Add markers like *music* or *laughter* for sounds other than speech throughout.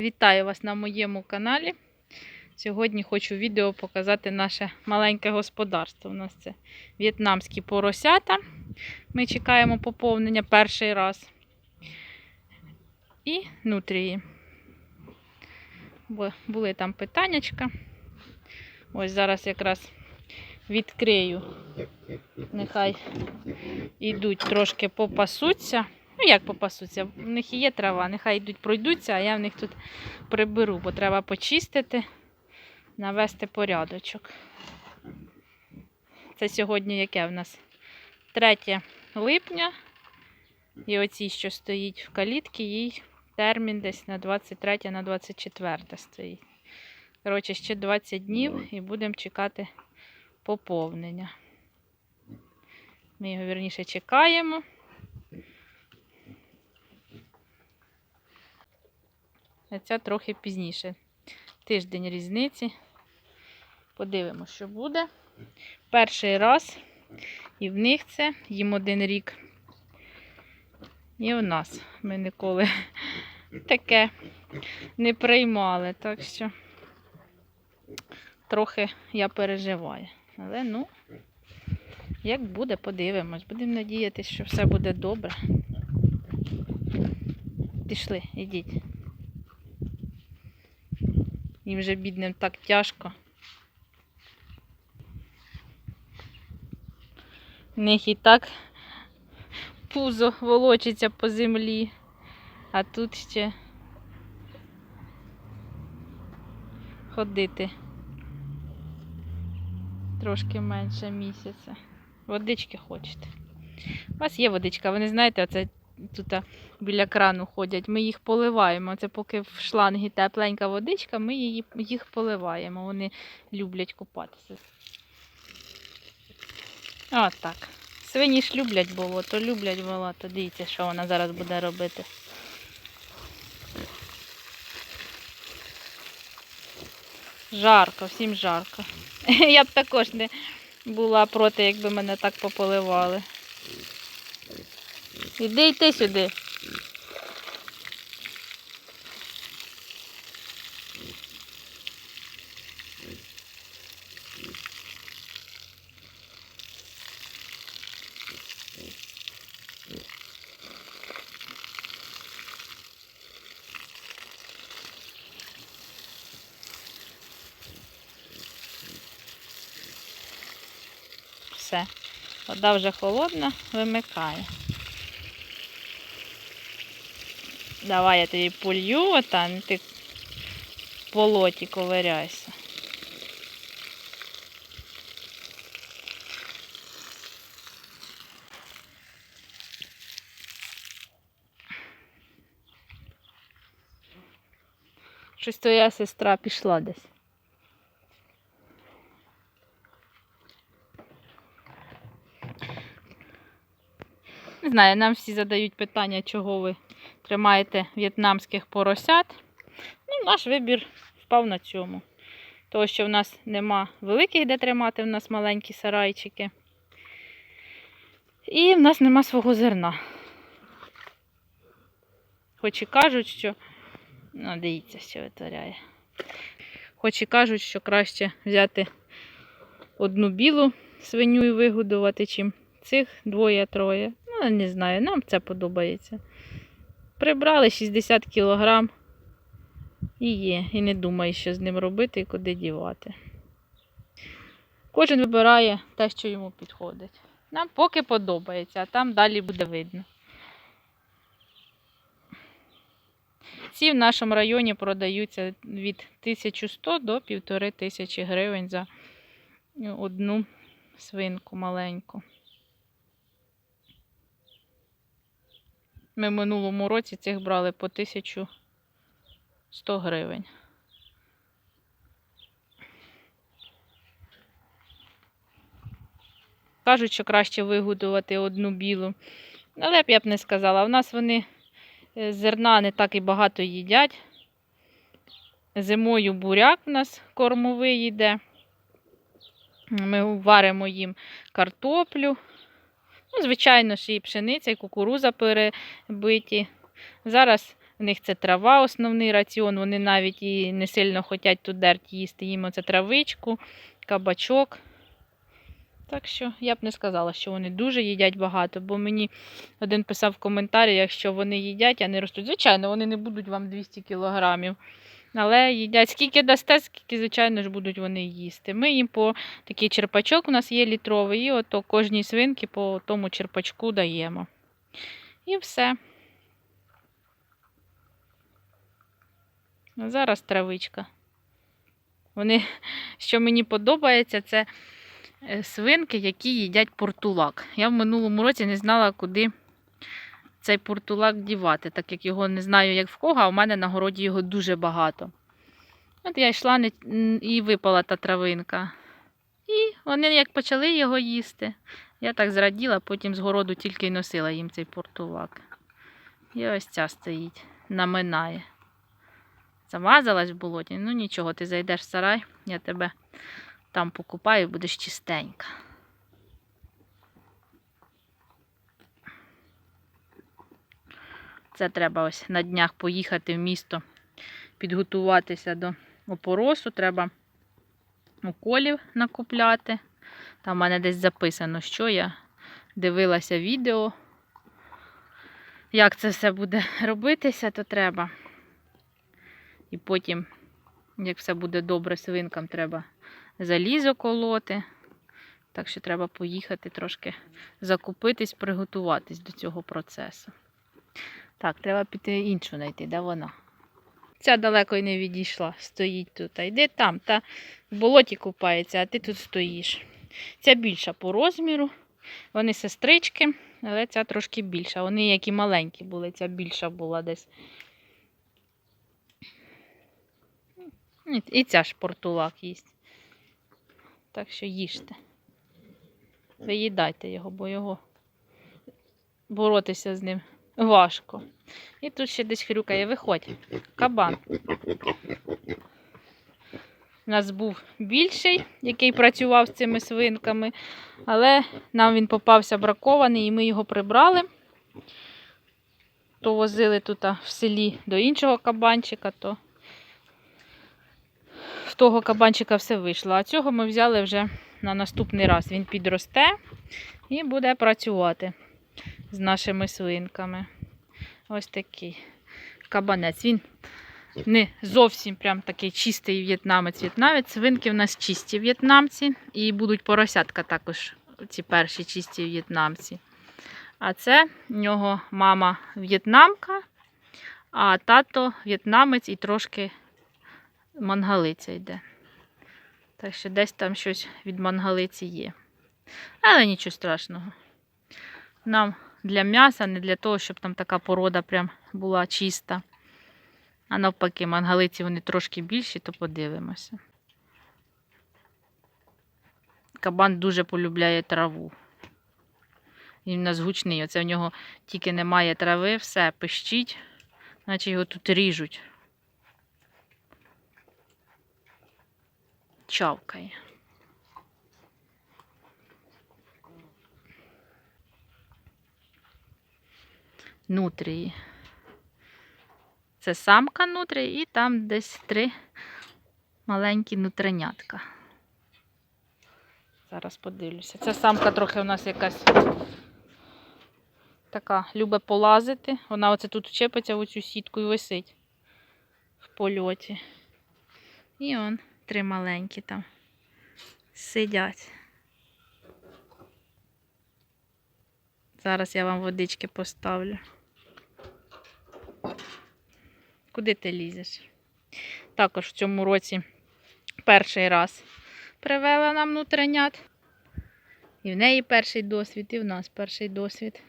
Вітаю вас на моєму каналі. Сьогодні хочу відео показати наше маленьке господарство. У нас це в'єтнамські поросята. Ми чекаємо поповнення перший раз. І нутрії. Бо були там питаннячка. Ось зараз якраз відкрию. Нехай йдуть трошки попасуться. Ну, як попасуться? В них і є трава, нехай йдуть пройдуться, а я в них тут приберу, бо треба почистити, навести порядочок. Це сьогодні яке в нас? 3 липня. І оці, що стоїть в калітці, їй термін десь на 23 на 24 стоїть. Коротше, ще 20 днів і будемо чекати поповнення. Ми його вірніше чекаємо. А ця трохи пізніше. Тиждень різниці. Подивимося, що буде. Перший раз. І в них це їм один рік. І в нас. Ми ніколи *laughs* таке не приймали. Так що трохи я переживаю. Але ну, як буде, подивимось. Будемо надіятися, що все буде добре. Пішли, ідіть. Їм вже бідним так тяжко. В них і так пузо волочиться по землі, а тут ще ходити трошки менше місяця. Водички хочете. У вас є водичка, ви не знаєте, оце тут біля крану ходять. Ми їх поливаємо. Це поки в шлангі тепленька водичка, ми її, їх поливаємо. Вони люблять купатися. От так. Свині ж люблять болото, люблять болото. Дивіться, що вона зараз буде робити. Жарко, всім жарко. *laughs* Я б також не була проти, якби мене так пополивали. Іди йти сюди. Все. Вода вже холодна, вимикає. Давай я тобі полью, а там ти в болоті ковиряйся. Щось твоя сестра пішла десь. Не знаю, нам всі задають питання, чого ви тримаєте в'єтнамських поросят. Ну, наш вибір впав на цьому. Тому що в нас нема великих де тримати, в нас маленькі сарайчики. І в нас нема свого зерна. Хоч і кажуть, що. Ну, дивіться, що витворяє. Хоч і кажуть, що краще взяти одну білу свиню і вигодувати, чим цих двоє-троє. Ну, не знаю, нам це подобається. Прибрали 60 кілограм і є. І не думаю, що з ним робити і куди дівати. Кожен вибирає те, що йому підходить. Нам поки подобається, а там далі буде видно. Ці в нашому районі продаються від 1100 до 1500 гривень за одну свинку маленьку. Ми в минулому році цих брали по 1100 гривень. Кажуть, що краще вигодувати одну білу. Але б я б не сказала. У нас вони е, зерна не так і багато їдять. Зимою буряк у нас кормовий йде. Ми варимо їм картоплю. Ну, звичайно ж, і пшениця, і кукуруза перебиті. Зараз У них це трава, основний раціон. Вони навіть і не сильно хочуть тут дерть їсти. Їм оце травичку, кабачок. Так що я б не сказала, що вони дуже їдять багато, бо мені один писав в коментарі, якщо вони їдять, а не ростуть. Звичайно, вони не будуть вам 200 кілограмів. Але їдять скільки дасте, скільки, звичайно ж, будуть вони їсти. Ми їм по такий черпачок у нас є літровий, і ото кожній свинки по тому черпачку даємо. І все. А зараз травичка. Вони, що мені подобається, це е, свинки, які їдять портулак. Я в минулому році не знала, куди цей портулак дівати, так як його не знаю, як в кого, а в мене на городі його дуже багато. От я йшла і випала та травинка. І вони як почали його їсти. Я так зраділа, потім з городу тільки й носила їм цей портулак. І ось ця стоїть, наминає. Замазалась в болоті. Ну нічого, ти зайдеш в сарай, я тебе там покупаю, будеш чистенька. Це треба ось на днях поїхати в місто, підготуватися до опоросу. Треба уколів накупляти. Там в мене десь записано, що я дивилася відео. Як це все буде *laughs* робитися, то треба. І потім, як все буде добре, свинкам треба залізо колоти. Так що треба поїхати трошки закупитись, приготуватись до цього процесу. Так, треба піти іншу знайти, де вона? Ця далеко й не відійшла, стоїть тут. А йди там, та в болоті купається, а ти тут стоїш. Ця більша по розміру. Вони сестрички, але ця трошки більша. Вони як і маленькі були, ця більша була десь. І- ця ж портулак їсть. Так що їжте. Виїдайте його, бо його боротися з ним важко. І тут ще десь хрюкає, виходь. Кабан. У нас був більший, який працював з цими свинками, але нам він попався бракований, і ми його прибрали. То возили тут в селі до іншого кабанчика, то в того кабанчика все вийшло. А цього ми взяли вже на наступний раз. Він підросте і буде працювати з нашими свинками. Ось такий кабанець. Він не зовсім прям такий чистий в'єтнамець. В'єтнамець. Свинки в нас чисті в'єтнамці. І будуть поросятка також ці перші чисті в'єтнамці. А це в нього мама в'єтнамка, а тато в'єтнамець і трошки мангалиця йде. Так що десь там щось від мангалиці є. Але нічого страшного. Нам для м'яса, не для того, щоб там така порода прям була чиста. А навпаки, мангалиці вони трошки більші, то подивимося. Кабан дуже полюбляє траву. Він у нас гучний. Оце в нього тільки немає трави, все пищить, наче його тут ріжуть. Чавкає. Нутрії. Це самка нутрії і там десь три маленькі нутринятка. Зараз подивлюся. Ця самка трохи у нас якась така любить полазити. Вона оце тут чепиться в оцю сітку і висить в польоті. І он три маленькі там сидять. Зараз я вам водички поставлю. Куди ти лізеш? Також в цьому році перший раз привела нам нутринят. І в неї перший досвід, і в нас перший досвід.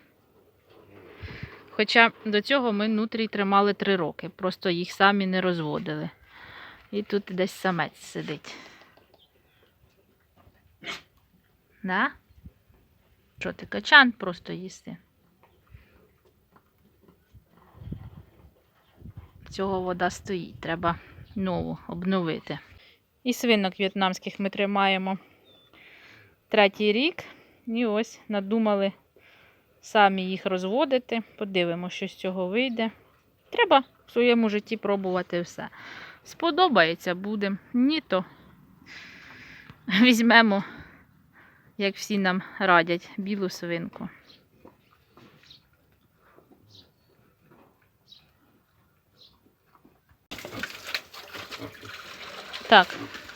Хоча до цього ми нутрій тримали три роки, просто їх самі не розводили. І тут десь самець сидить. Да? Що ти качан просто їсти? Цього вода стоїть, треба нову обновити. І свинок в'єтнамських ми тримаємо третій рік. І ось надумали самі їх розводити. Подивимося, що з цього вийде. Треба в своєму житті пробувати все. Сподобається, будемо. Ні, то візьмемо, як всі нам радять, білу свинку. Так,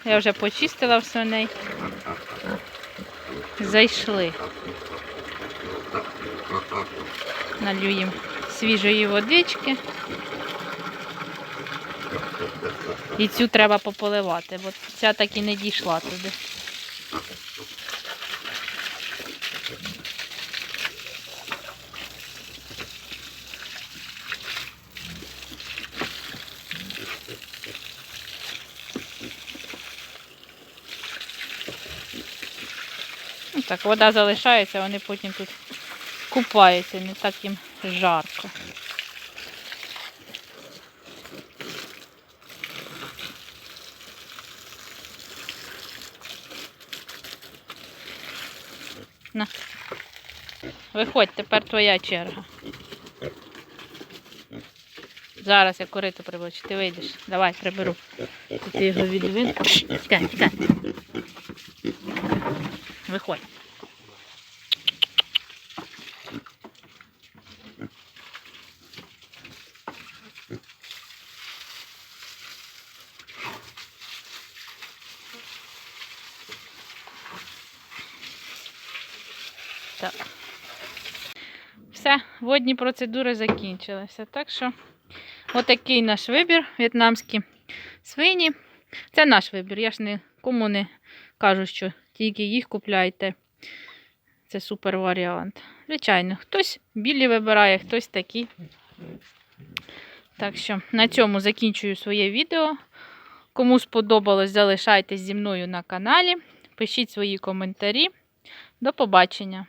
я вже почистила в свиней. Зайшли. Налью їм свіжої водички. І цю треба пополивати, бо ця так і не дійшла туди. Так, вода залишається, вони потім тут купаються, не так їм жарко. На. Виходь, тепер твоя черга. Зараз я корито прибачу, ти вийдеш. Давай, приберу. Я його відвину. Тікай, тікай. Виходь. Так. Все, водні процедури закінчилися. Так що, отакий наш вибір. В'єтнамські свині. Це наш вибір. Я ж нікому не кажу, що тільки їх купляйте. Це супер варіант. Звичайно, хтось білі вибирає, хтось такі. Так що на цьому закінчую своє відео. Кому сподобалось, залишайтесь зі мною на каналі. Пишіть свої коментарі. До побачення!